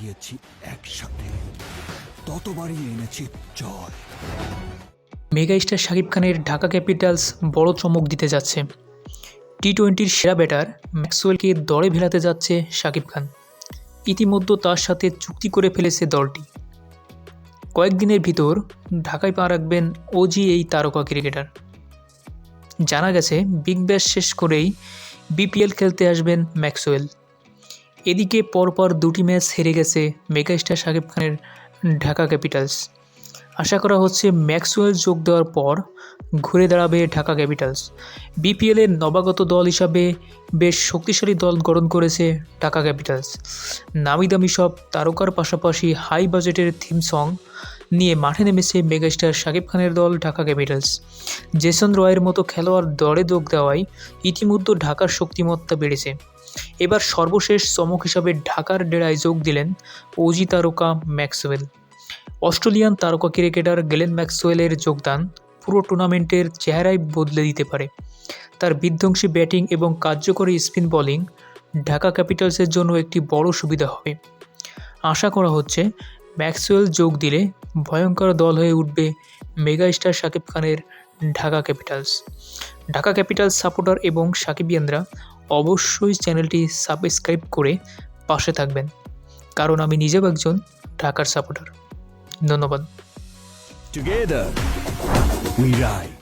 হারিয়েছি একসাথে। ততবারই এনেছি জয়। মেগা স্টার শাকিব খানের ঢাকা ক্যাপিটালস বড় চমক দিতে যাচ্ছে। টি টোয়েন্টির সেরা ব্যাটার ম্যাক্সওয়েলকে দরে ভেলাতে যাচ্ছে শাকিব খান। ইতিমধ্যে তার সাথে চুক্তি করে ফেলেছে দলটি। কয়েকদিনের ভিতর ঢাকায় পা রাখবেন ওজি এই তারকা ক্রিকেটার। জানা গেছে, বিগ ব্যাশ শেষ করেই বিপিএল খেলতে আসবেন ম্যাক্সওয়েল। এদিকে পরপর দুটি ম্যাচ হেরে গেছে মেগাস্টার শাকিব খানের ঢাকা ক্যাপিটালস। আশা করা হচ্ছে ম্যাক্সওয়েল যোগ দেওয়ার পর ঘুরে দাঁড়াবে ঢাকা ক্যাপিটালস। বিপিএলের নবাগত দল হিসাবে বেশ শক্তিশালী দল গঠন করেছে ঢাকা ক্যাপিটালস। নামি দামি সব তারকার পাশাপাশি হাই বাজেটের থিম সং নিয়ে মাঠে নেমেছে মেগাস্টার শাকিব খানের দল ঢাকা ক্যাপিটালস। জেসন রয়ের মতো খেলোয়াড় দলে যোগ দেওয়ায় ইতিমধ্যে ঢাকার শক্তিমত্তা বেড়েছে। এবার সর্বশেষ চমক হিসাবে ঢাকার ডেরায় যোগ দিলেন ওজি তারকা ম্যাক্সওয়েল। অস্ট্রেলিয়ান তারকা ক্রিকেটার গেলেন ম্যাক্সওয়েলের যোগদান পুরো টুর্নামেন্টের চেহারাই বদলে দিতে পারে। তার বিধ্বংসী ব্যাটিং এবং কার্যকরী স্পিন বোলিং ঢাকা ক্যাপিটালসের জন্য একটি বড় সুবিধা হবে। আশা করা হচ্ছে ম্যাক্সওয়েল যোগ দিলে ভয়ঙ্কর দল হয়ে উঠবে মেগা স্টার শাকিব খানের Dhaka Capitals. Dhaka Capitals supporter এবং সাকিবিয়ানরা অবশ্যই চ্যানেলটি সাবস্ক্রাইব করে পাশে থাকবেন, কারণ আমি নিজেও একজন ঢাকার সাপোর্টার। ধন্যবাদ। রাইট